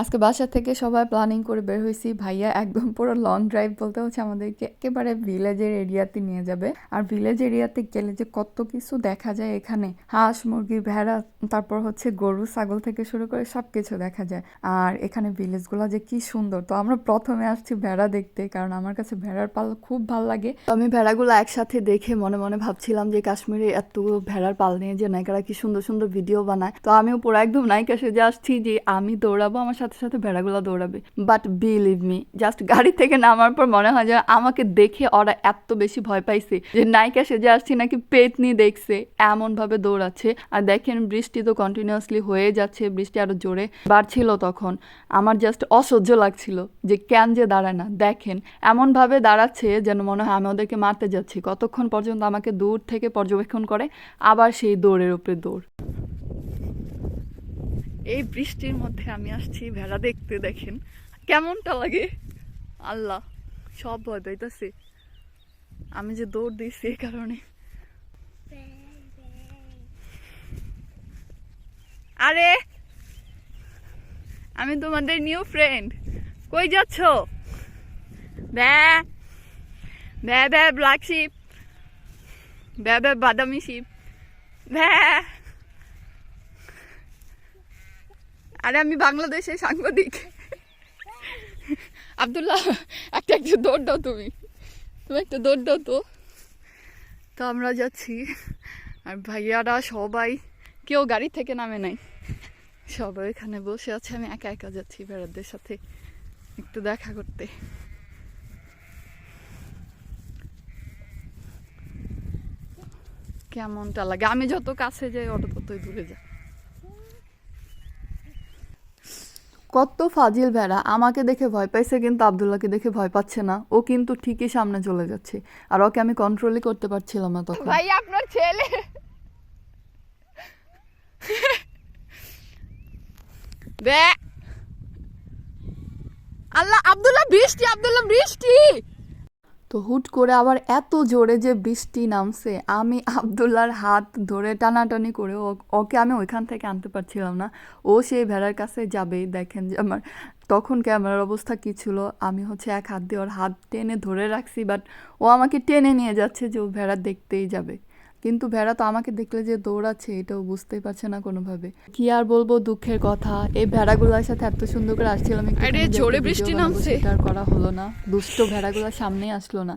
আজকে বাসা থেকে সবাই প্ল্যানিং করে বের হয়েছি। ভাইয়া একদম পুরো লং ড্রাইভ বলতে হচ্ছে আমাদেরকে একেবারে ভিলেজের এরিয়াতে নিয়ে যাবে। আর ভিলেজ এরিয়াতে গেলে যে কত কিছু দেখা যায় এখানে। হাঁস, মুরগি, ভেড়া, তারপর হচ্ছে গরু, ছাগল থেকে শুরু করে সব কিছু দেখা যায়। আর এখানে ভিলেজগুলো যে কি সুন্দর। তো আমরা প্রথমে আসছি ভেড়া দেখতে, কারণ আমার কাছে ভেড়ার পাল খুব ভালো লাগে। তো আমি ভেড়াগুলো একসাথে দেখে মনে মনে ভাবছিলাম যে কাশ্মীরে এত ভেড়ার পাল নিয়ে যে নায়িকারা কি সুন্দর সুন্দর ভিডিও বানায়। তো আমিও পুরো একদম নায়িকা সেজে আসছি যে আমি দৌড়াবো আমার সাথে। সাথে সাথে ভেড়াগুলো দৌড়াবে। বাট বিলিভ মি জাস্ট গাড়ি থেকে নামার পর মনে হয় যে আমাকে দেখে ওরা এত বেশি ভয় পাইছে যে নায়িকা সেজে আসছি নাকি পেতনি দেখছে এমন ভাবে দৌড়াচ্ছে। আর দেখেন বৃষ্টি তো কন্টিনিউয়াসলি হয়ে যাচ্ছে, বৃষ্টি আরও জোরে বাড়ছিল তখন। আমার জাস্ট অসহ্য লাগছিল যে কেন যে দাঁড়ায় না। দেখেন এমন ভাবে দাঁড়াচ্ছে যেন মনে হয় আমি ওদেরকে মারতে যাচ্ছি। কতক্ষণ পর্যন্ত আমাকে দূর থেকে পর্যবেক্ষণ করে, আবার সেই দৌড়ের উপরে দৌড়। এই বৃষ্টির মধ্যে আমি আসছি, ভেড়া দেখতে দেখেন। কেমনটা লাগে? আল্লাহ, সব ভয় পাইতেছে। আমি যে দৌড় দিয়েছি এই কারণে। আরে, আমি তোমাদের নিউ ফ্রেন্ড কই যাচ্ছ? ব্যা ব্যা ব্যা ব্ল্যাক শিপ ব্যা ব্যা, বাদামি শিপ ব্যা। আরে আমি বাংলাদেশের সাংবাদিক। আব্দুল্লাহ একটা একটা দৌড় দাও তুমি। তুমি একটা দৌড় দাও তো। তো আমরা যাচ্ছি। আর ভাইয়ারা সবাই কেউ গাড়ি থেকে নামে নাই। সবাই এখানে বসে আছে। আমি একা একা যাচ্ছি বেড়াদের সাথে একটু দেখা করতে। কেমনটা লাগে? আমি যত কাছে যাই অত ততই দূরে যাই কত ফাজিল ভেড়া। আমাকে দেখে ভয় পাইছে কিন্তু আবদুল্লাহকে দেখে ভয় পাচ্ছে না। ও কিন্তু ঠিকই সামনে চলে যাচ্ছে। আর ওকে আমি কন্ট্রোলই করতে পারছিলাম না তখন। ভাই, আপনার ছেলে। দে আল্লাহ, আবদুল্লাহ, বৃষ্টি আবদুল্লাহ, বৃষ্টি। তো হুট করে আবার এত জোরে যে বৃষ্টি নামছে, আমি আবদুল্লার হাত ধরে টানাটানি করে ওকে আমি ওইখান থেকে আনতে পারছিলাম না। ও সেই ভেড়ার কাছে যাবেই দেখেন যে আমার তখন ক্যামেরার অবস্থা কী ছিল। আমি হচ্ছে এক হাত দিয়ে ওর হাত টেনে ধরে রাখছি বাট ও আমাকে টেনে নিয়ে যাচ্ছে যে ও ভেড়া দেখতেই যাবে। কিন্তু ভেড়া তো আমাকে দেখলে যে দৌড়াচ্ছে এটাও বুঝতেই পারছে না কোনোভাবে। কি আর বলব দুঃখের কথা এই ভেড়াগুলোর সাথে এত সুন্দর করে আসছিলাম একটু জোরে বৃষ্টি নামছে। করা হলো না। দুষ্ট ভেড়াগুলো সামনেই আসলো না।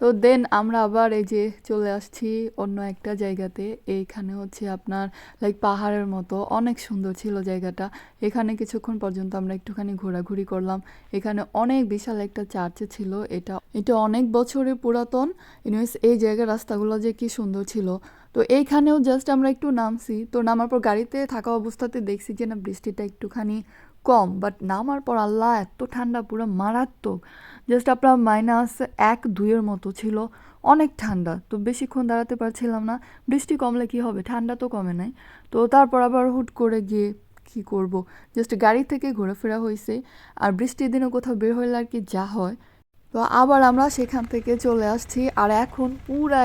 তো দেন আমরা আবার এই যে চলে আসছি অন্য একটা জায়গাতে। এইখানে হচ্ছে আপনার লাইক পাহাড়ের মতো। অনেক সুন্দর ছিল জায়গাটা। এখানে কিছুক্ষণ পর্যন্ত আমরা একটুখানি ঘোরাঘুরি করলাম। এখানে অনেক বিশাল একটা চার্চে ছিল। এটা এটা অনেক বছরের পুরাতন। ইনওয়েজ এই জায়গার রাস্তাগুলো যে কি সুন্দর ছিল। তো এইখানেও জাস্ট আমরা একটু নামছি। তো নামার পর গাড়িতে থাকা অবস্থাতে দেখছি যে না, বৃষ্টিটা একটুখানি কম বাট নামার পর আল্লাহ এত ঠান্ডা, পুরো মারাত্মক। জাস্ট আপনার মাইনাস এক, দুইয়ের মতো ছিল। অনেক ঠান্ডা। তো বেশিক্ষণ দাঁড়াতে পারছিলাম না। বৃষ্টি কমলে কি হবে? ঠান্ডা তো কমে নাই। তো তারপর আবার হুট করে গিয়ে কি করব? জাস্ট গাড়ি থেকে ঘোরাফেরা হয়েছে আর বৃষ্টির দিনে কোথাও বের হইলে আর কি যা হয়। তো আবার আমরা সেখান থেকে চলে আসছি। আর এখন পুরো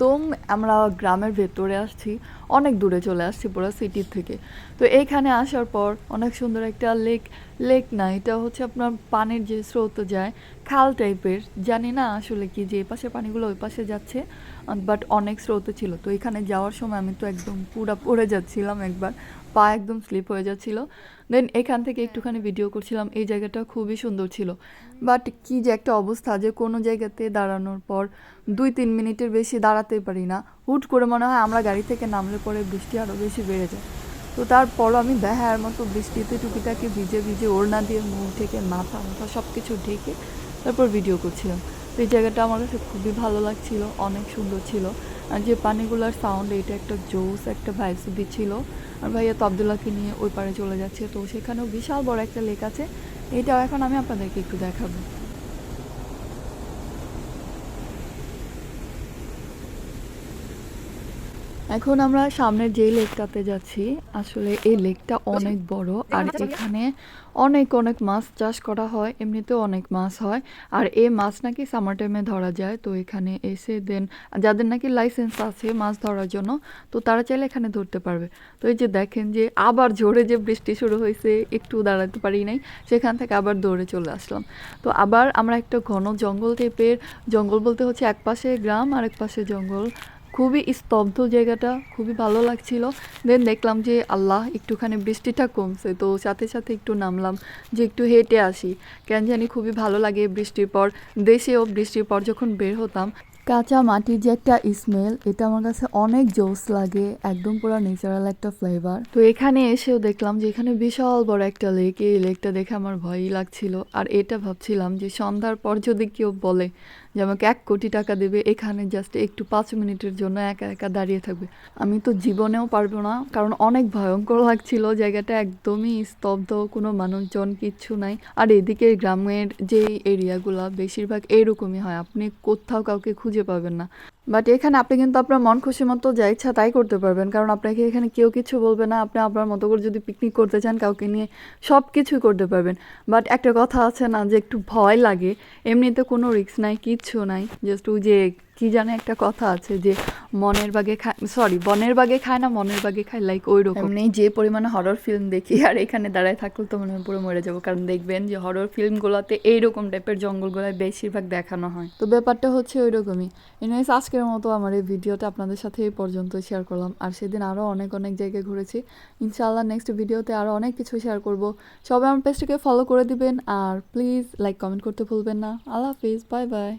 একদম আমরা গ্রামের ভেতরে আসছি, অনেক দূরে চলে আসছি পুরো সিটির থেকে। তো এইখানে আসার পর অনেক সুন্দর একটা লেক লেক না, এটা হচ্ছে আপনার পানির যে স্রোত যায়, খাল টাইপের জানি না আসলে কি যে এপাশে পানিগুলো ওই পাশে যাচ্ছে বাট অনেক স্রোত ছিল। তো এখানে যাওয়ার সময় আমি তো একদম পুরা পড়ে যাচ্ছিলাম একবার, পা একদম স্লিপ হয়ে যাচ্ছিল। দেন এখান থেকে একটুখানি ভিডিও করছিলাম, এই জায়গাটা খুবই সুন্দর ছিল। বাট কি যে একটা অবস্থা যে কোনো জায়গাতে দাঁড়ানোর পর দুই তিন মিনিটের বেশি দাঁড়াতে পারি না। হুট করে মনে হয় আমরা গাড়ি থেকে নামলে পরে বৃষ্টি আরও বেশি বেড়ে যায়। তো তারপরও আমি দেখার মতো বৃষ্টিতে টুকিটাকি ভিজে ভিজে ওড়না দিয়ে মুখ থেকে মাথা মাথা সব কিছু ঢেকে তারপর ভিডিও করছিলাম। তো এই জায়গাটা আমার কাছে খুবই ভালো লাগছিল, অনেক সুন্দর ছিল। আর যে পানিগুলোর সাউন্ড এটা একটা জোস, একটা ভাইবস দিচ্ছিল। আর ভাইয়া তো নিয়ে ওই পারে চলে যাচ্ছে। তো সেখানেও বিশাল বড় একটা লেক আছে। এটাও এখন আমি আপনাদেরকে একটু দেখাবো। এখন আমরা সামনের যে লেকটাতে যাচ্ছি আসলে এই লেকটা অনেক বড় আর এখানে অনেক অনেক মাছ চাষ করা হয় এমনিতেও অনেক মাছ হয়। আর এই মাছ নাকি সামার টাইমে ধরা যায় তো এখানে এসে দেন যাদের নাকি লাইসেন্স আছে মাছ ধরার জন্য তো তারা চাইলে এখানে ধরতে পারবে। তো এই যে দেখেন যে আবার জোরে যে বৃষ্টি শুরু হয়েছে একটু দাঁড়াতে পারি নাই সেখান থেকে আবার দৌড়ে চলে আসলাম। তো আবার আমরা একটা ঘন জঙ্গল টাইপের জঙ্গল বলতে হচ্ছে এক পাশে গ্রাম আর এক পাশে জঙ্গল। খুবই স্তব্ধ জায়গাটা, খুবই ভালো লাগছিল। দেন দেখলাম যে আল্লাহ একটুখানি বৃষ্টিটা কমছে, তো সাথে সাথে একটু নামলাম যে একটু হেঁটে আসি। কেন জানি খুবই ভালো লাগে বৃষ্টির পর, দেশেও বৃষ্টির পর যখন বের হতাম, কাঁচা মাটির যে একটা স্মেল এটা আমার কাছে অনেক জোস লাগে, একদম পুরো ন্যাচারাল একটা ফ্লেভার তো এখানে এসেও দেখলাম যে এখানে বিশাল বড় একটা লেক এই লেকটা দেখে আমার ভয়ই লাগছিল। আর এটা ভাবছিলাম যে সন্ধ্যার পর যদি কেউ বলে যে আমাকে এক কোটি টাকা দেবে, এখানে জাস্ট একটু পাঁচ মিনিটের জন্য একা একা দাঁড়িয়ে থাকবে। আমি তো জীবনেও পারব না, কারণ অনেক ভয়ঙ্কর লাগছিল, জায়গাটা একদমই স্তব্ধ, কোনো মানুষজন কিচ্ছু নাই। আর এদিকে গ্রামের যে এরিয়াগুলো বেশিরভাগ এরকমই হয়, আপনি কোথাও কাউকে খুঁজে পাবেন না। বাট এখানে আপনি কিন্তু আপনার মন খুশি মতো যা ইচ্ছা তাই করতে পারবেন। কারণ আপনাকে এখানে কেউ কিছু বলবে না। আপনি আপনার মতো করে যদি পিকনিক করতে চান, কাউকে নিয়ে সব কিছুই করতে পারবেন। বাট একটা কথা আছে না যে একটু ভয় লাগে। এমনিতে কোনো রিস্ক নাই, কিচ্ছু নাই। জাস্ট ওই যে কি জানে একটা কথা আছে যে মনের বাগে খায় সরি বনের বাগে খায় না মনের বাগে খায় লাইক ওই রকম এমনি যে পরিমাণে হরর ফিল্ম দেখি আর এখানে দাঁড়ায় থাকলে তো মনে হয় পুরো মরে যাব। কারণ দেখবেন যে হরর ফিল্মগুলোতে এইরকম টাইপের জঙ্গলগুলোয় বেশিরভাগ দেখানো হয়। তো ব্যাপারটা হচ্ছে ওই রকমই এনিওয়েজ আজকের মতো আমার এই ভিডিওটা আপনাদের সাথে এই পর্যন্ত শেয়ার করলাম। আর সেদিন আরও অনেক অনেক জায়গায় ঘুরেছি। ইনশাআল্লাহ নেক্সট ভিডিওতে আরও অনেক কিছু শেয়ার করব। সবাই আমার পেজটাকে ফলো করে দিবেন। আর প্লিজ লাইক কমেন্ট করতে ভুলবেন না। আল্লাহ হাফিজ। Bye bye